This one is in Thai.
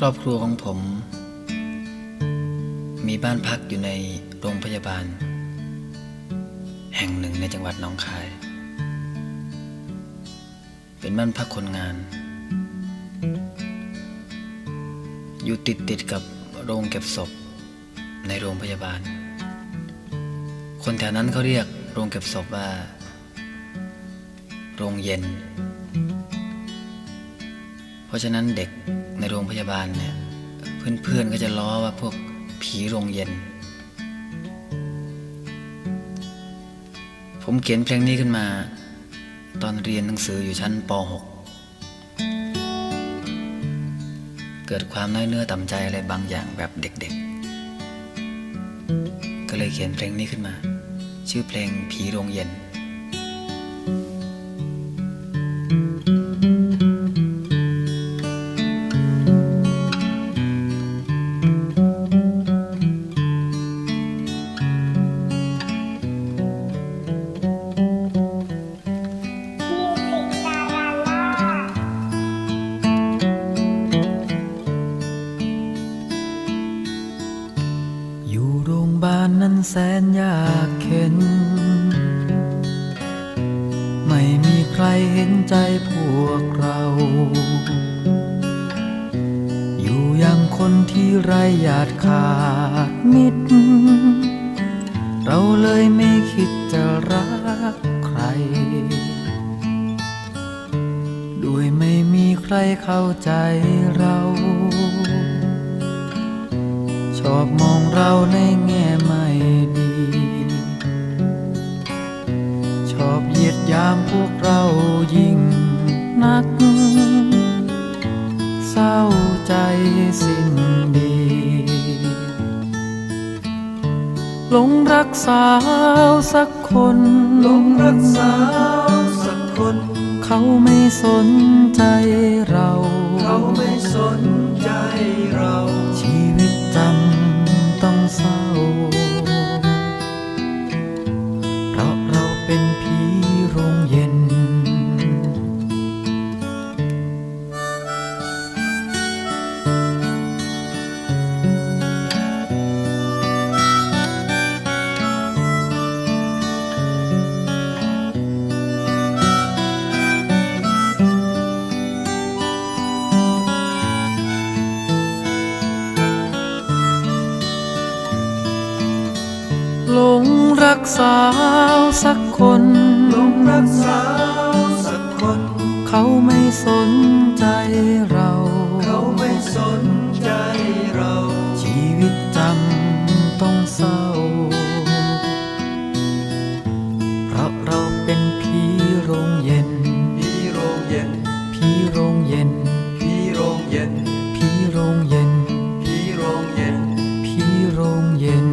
ครอบครัวของผม มีบ้านพักอยู่ในโรงพยาบาล แห่งหนึ่งในจังหวัดหนองคาย เป็นบ้านพักคนงาน อยู่ติดติดๆกับโรงเก็บศพในโรงพยาบาล คนแถวนั้นเขาเรียกโรงเก็บศพว่า โรงเย็น ราะฉะนั้นเด็กในโรงพยาบาลเนี่ยเพื่อนๆก็จะล้อว่าพวกผีโรงเย็น ผมเขียนเพลงนี้ขึ้นมา ตอนเรียนหนังสืออยู่ชั้นป .6 เกิดความน้อยเนื้อต่ำใจอะไรบางอย่างแบบเด็กๆ ก็เลยเขียนเพลงนี้ขึ้นมา ชื่อเพลงผีโรงเย็น แสนยากเข็น ไม่มีใครเห็นใจพวกเรา อยู่อย่างคนที่ไรญาติขาดมิตร เราเลยไม่คิดจะรักใคร ด้วยไม่มีใครเข้าใจเราชอบมองเราในแง่ไม่ อบเหยียดยามพวกเรายิ่งนัก เศร้าใจสิ้นดีหลงรักสาวสักคนหลงรักสาวสักคน เขาไม่สนใจเรา เขาไม่สนใจเรา ชีวิตจำต้องเศร้า สาวสักคนหลงรักสาวสักคน เขาไม่สนใจเรา เขาไม่สนใจเรา ชีวิตจำต้องเศร้า เพราะเราเป็นผีโรงเย็น ผีโรงเย็น ผีโรงเย็น ผีโรงเย็น ผีโรงเย็น ผีโรงเย็น ผีโรงเย็น